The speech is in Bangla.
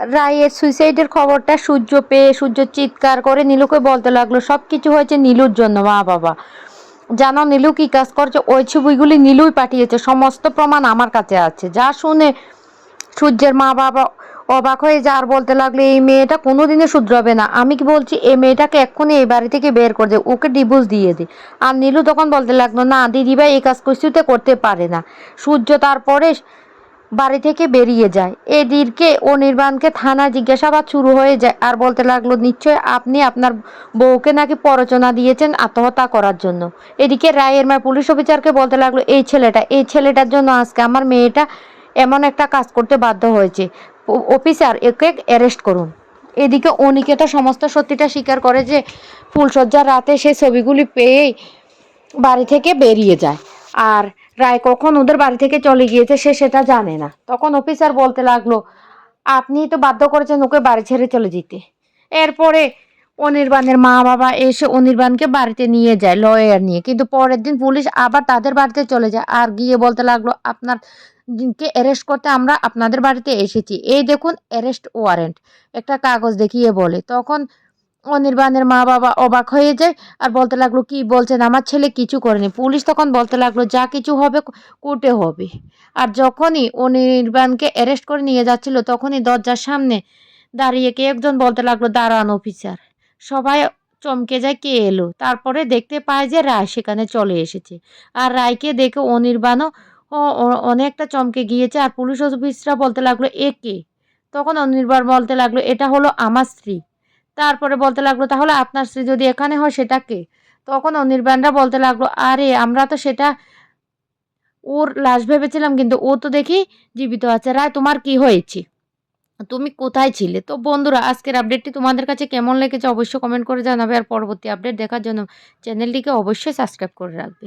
রায়ের সুইসাইডের খবরটা সূর্য পেয়ে, সূর্য চিৎকার করে নীলুকে বলতে লাগল সব কিছু হয়েছে নীলুর জন্য, মা বাবা। জানো নীলু কি কাজ করছে? ওই ছবিগুলি নীলুই পাঠিয়েছে, সমস্ত প্রমাণ আমার কাছে আছে। যা শুনে সূর্যের মা বাবা অবাক হয়ে যার বলতে লাগল, এই মেয়েটা কোনোদিনও শুধরাবে না। আমি কি বলছি, এই মেয়েটাকে এক্ষুনি এই বাড়ি থেকে বের করে দে, ওকে ডিভোর্স দিয়ে দে। আর নীলু তখন বলতে লাগল, না, দিদিভাই এই কাজ কিছুতে করতে পারে না। সূর্য তারপরে বাড়ি থেকে বেরিয়ে যায়। এদিকে অনির্বাণকে থানা জিজ্ঞাসাবাদ শুরু হয়ে যায় আর বলতে লাগল, নিশ্চয় আপনি আপনার বউকে নাকি প্ররোচনা দিয়েছেন আত্মহত্যা করার জন্য? এদিকে রায়ের মা পুলিশ অফিসারকে বলতে লাগল, এই ছেলেটা, এই ছেলেটার জন্য আজকে আমার মেয়েটা এমন একটা কাজ করতে বাধ্য হয়েছে। অফিসার, একে অ্যারেস্ট করুন। এদিকে অনিকেতা সমস্ত সত্যিটা স্বীকার করে যে ফুলসজ্জার রাতে সে ছবিগুলি পেয়েই বাড়ি থেকে বেরিয়ে যায়। আর রায় কখন ওদের বাড়ি থেকে চলে গিয়েছে সে সেটা জানে না। তখন অফিসার বলতে লাগল আপনি তো বাধ্য করেছেন ওকে বাড়ি ছেড়ে চলে যেতে। এরপরে অনির্বাণের মা বাবা এসে অনির্বাণকে বাড়িতে নিয়ে যায় লয়ার নিয়ে। কিন্তু পরের দিন পুলিশ আবার তাদের বাড়িতে চলে যায় আর গিয়ে বলতে লাগল, আপনার কে অ্যারেস্ট করতে আমরা আপনাদের বাড়িতে এসেছি। এই দেখুন অ্যারেস্ট ওয়ারেন্ট একটা কাগজ দেখিয়ে বলে। তখন অনির্বাণের মা বাবা অবাক হয়ে যায় আর বলতে লাগল, কি বলছেন? আমার ছেলে কিছু করেনি। পুলিশ তখন বলতে লাগল, যা কিছু হবে, কোর্টে হবে। আর যখনই অনির্বাণকে অ্যারেস্ট করে নিয়ে যাচ্ছিল, তখনই দরজার সামনে দাঁড়িয়ে কে একজন বলতে লাগল দাঁড়ান অফিসার। সবাই চমকে যায়, কে এলো? তারপরে দেখতে পায় যে রায় সেখানে চলে এসেছে। আর রায়কে দেখে অনির্বাণও অনেকটা চমকে গিয়েছে আর পুলিশ অফিসরা বলতে লাগল, এ কে? তখন অনির্বাণ বলতে লাগল, এটা হলো আমার স্ত্রী। তারপরে বলতে লাগল, তাহলে আপনার স্ত্রী যদি এখানে হয় সেটা কে? তখন অনির্বাণরা বলতে লাগল, আরে, আমরা তো সেটা ওর লাশ ভেবেছিলাম, কিন্তু ও তো দেখি জীবিত আছে। রায়, তোমার কি হয়েছে? তুমি কোথায় ছিলে? তো বন্ধুরা, আজকের আপডেটটি তোমাদের কাছে কেমন লেগেছে অবশ্যই কমেন্ট করে জানাবে, আর পরবর্তী আপডেট দেখার জন্য চ্যানেলটিকে অবশ্যই সাবস্ক্রাইব করে রাখবে।